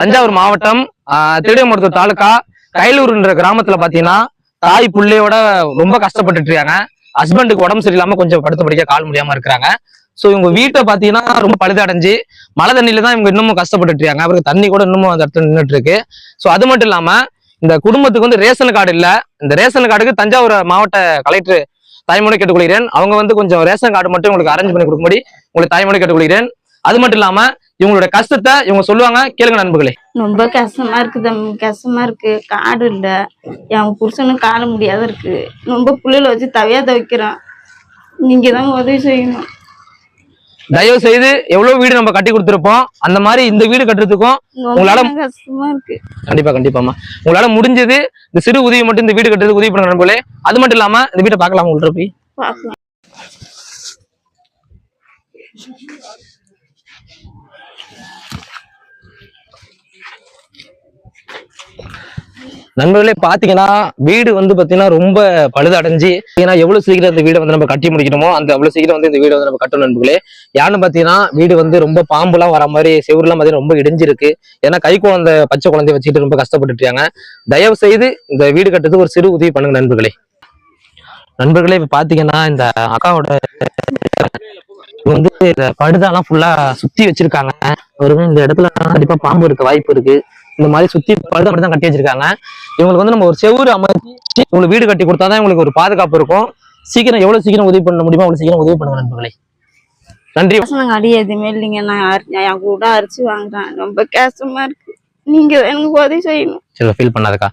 தஞ்சாவூர் மாவட்டம் திருடியமுத்தூர் தாலுக்கா கைலூர்ன்ற கிராமத்துல பாத்தீங்கன்னா தாய் புள்ளையோட ரொம்ப கஷ்டப்பட்டுட்டு இருக்காங்க. ஹஸ்பண்டுக்கு உடம்பு சரியில்லாம கொஞ்சம் படுத்து படிக்க கால் முடியாம இருக்கிறாங்க. சோ இவங்க வீட்டை பாத்தீங்கன்னா ரொம்ப பழுதடைஞ்சு மழை தண்ணியில தான் இவங்க இன்னமும் கஷ்டப்பட்டுட்டு இருக்காங்க. அவருக்கு தண்ணி கூட இன்னமும் அந்த இடத்துல நின்றுட்டு இருக்கு. சோ அது மட்டும் இல்லாம இந்த குடும்பத்துக்கு வந்து ரேஷன் கார்டு இல்ல. இந்த ரேஷன் கார்டுக்கு தஞ்சாவூர் மாவட்ட கலெக்டர் தாய்மொழி கேட்டுக்கொள்கிறேன். அவங்க வந்து கொஞ்சம் ரேஷன் கார்டு மட்டும் உங்களுக்கு அரேஞ்ச் பண்ணி கொடுக்கும்படி உங்களுக்கு தாய்மொழி கேட்டுக்கொள்கிறேன். அது மட்டும் இல்லாம இவங்களோட கஷ்டத்தை இவங்க சொல்லுவாங்க. கேளுங்க நண்பர்களே. ரொம்ப கஷ்டமா இருக்கு தம்பி. கஷ்டமா இருக்கு. காடு இல்ல. என் புருஷனும் காண முடியாத இருக்கு. ரொம்ப புள்ளையில வச்சு தவியா துவைக்கிறான். நீங்க தான் உதவி செய்யணும். தயவு செய்து எவ்வளவு வீடு நம்ம கட்டி கொடுத்துருப்போம். அந்த மாதிரி இந்த வீடு கட்டுறதுக்கும் உங்களால- கஷ்டமா இருக்கு. கண்டிப்பா கண்டிப்பாமா உங்களால முடிஞ்சது இந்த சிறு உதவி மட்டும் இந்த வீடு கட்டுறதுக்கு உதவி பண்ணுங்க நண்பர்களே. அது மட்டும் இல்லாம இந்த வீட்டை பார்க்கலாம் உங்கள்ட்ட போய். நண்பர்களே பாத்தீங்கன்னா வீடு வந்து பாத்தீங்கன்னா ரொம்ப பழுதடைஞ்சு ஏன்னா எவ்வளவு சீக்கிரம் இந்த வீடை வந்து நம்ம கட்டி முடிக்கணுமோ அந்த அவ்வளவு சீக்கிரம் வந்து இந்த வீடை வந்து நம்ம கட்டணும் நண்பர்களே. யாருன்னு பாத்தீங்கன்னா வீடு வந்து ரொம்ப பாம்புலாம் வர மாதிரி செவுருலாம் பாத்தீங்கன்னா ரொம்ப இடிஞ்சிருக்கு. ஏன்னா கை குழந்தை பச்சை குழந்தைய வச்சுக்கிட்டு ரொம்ப கஷ்டப்பட்டுட்டு இருக்காங்க தயவு செய்து இந்த வீடு கட்டுறதுக்கு ஒரு சிறு உதவி பண்ணுங்க நண்பர்களே. நண்பர்களே இப்ப பாத்தீங்கன்னா இந்த அக்காவோட வந்து இந்த படுதாலாம் ஃபுல்லா சுத்தி வச்சிருக்காங்க. அவருமே இந்த இடத்துல கண்டிப்பா பாம்பு இருக்க வாய்ப்பு இருக்கு. இந்த மாதிரி சுத்தி பழுதா மட்டும் தான் கட்டி வச்சிருக்காங்க. இவங்களுக்கு வந்து நம்ம ஒரு செவுரு அமைச்சு உங்களுக்கு வீடு கட்டி கொடுத்தாதான் இவங்களுக்கு ஒரு பாதுகாப்பு இருக்கும். சீக்கிரம் எவ்வளவு சீக்கிரம் உதவி பண்ண முடியுமோ அவ்வளவு சீக்கிரம் உதவி பண்ணுங்க நண்பர்களே. நன்றி. பசங்க அடி எதுவுமே இல்லைங்க. நான் என் கூட அரிச்சு வாங்குறேன். ரொம்ப கஷ்டமா இருக்கு. நீங்க எனக்கு உதவி செய்யணும். சரி ஃபீல் பண்ணாதக்கா.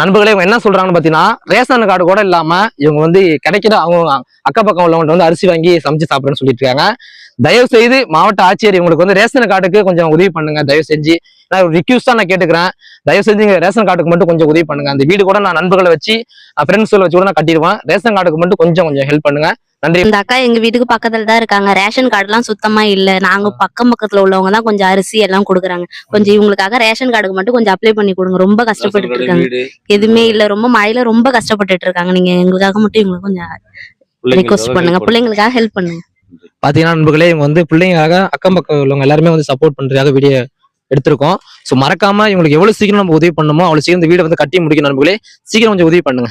நண்பர்களே இவங்க என்ன சொல்றாங்கன்னு பாத்தீங்கன்னா ரேஷன் கார்டு கூட இல்லாம இவங்க வந்து கிடைக்கிற அவங்க அக்க பக்கம் உள்ளவங்கள்ட்ட வந்து அரிசி வாங்கி சமைச்சு சாப்பிடுறேன்னு சொல்லிட்டு இருக்காங்க. தயவு செய்து மாவட்ட ஆட்சியர் இவங்களுக்கு வந்து ரேஷன் கார்டுக்கு கொஞ்சம் உதவி பண்ணுங்க. தயவு செஞ்சு நான் ஒரு ரிக்யூஸ் தான் நான் கேட்டுக்கிறேன். தயவு செஞ்சு இங்க ரேஷன் கார்டுக்கு மட்டும் கொஞ்சம் உதவி பண்ணுங்க. அந்த வீடு கூட நான் நண்பர்களை வச்சு ஃப்ரெண்ட்ஸ் வச்சு கூட நான் கட்டிடுவேன். ரேஷன் கார்டுக்கு மட்டும் கொஞ்சம் கொஞ்சம் ஹெல்ப் பண்ணுங்க. நன்றி. இந்த அக்கா எங்க வீட்டுக்கு பக்கத்துல தான் இருக்காங்க. ரேஷன் கார்டு எல்லாம் சுத்தமா இல்ல. நாங்க பக்கம் பக்கத்துல உள்ளவங்க தான் கொஞ்சம் அரிசி எல்லாம் கொடுக்குறாங்க. கொஞ்சம் இவங்களுக்காக ரேஷன் கார்டுக்கு மட்டும் கொஞ்சம் அப்ளை பண்ணி கொடுங்க. ரொம்ப கஷ்டப்பட்டுட்டு இருக்காங்க. எதுவுமே இல்ல. ரொம்ப மழையில ரொம்ப கஷ்டப்பட்டுட்டு இருக்காங்க. நீங்க எங்களுக்காக மட்டும் இவங்களுக்கு கொஞ்சம் ரிக்வஸ்ட் பண்ணுங்க. பிள்ளைங்களுக்காக ஹெல்ப் பண்ணுங்க. பார்த்தீங்கன்னா நண்பர்களே இவங்க வந்து பிள்ளைங்களாக அக்கம் பக்கம் உள்ளவங்க எல்லாருமே வந்து சப்போர்ட் பண்றதுக்காக வீடியோ எடுத்திருக்கோம். ஸோ மறக்காம இவங்களுக்கு எவ்வளவு சீக்கிரம் நம்ம உதவி பண்ணுமோ அவ்வளவு சீக்கிரம் இந்த வீடை வந்து கட்டி முடிக்கணும் நண்பர்களே. சீக்கிரம் கொஞ்சம் உதவி பண்ணுங்க.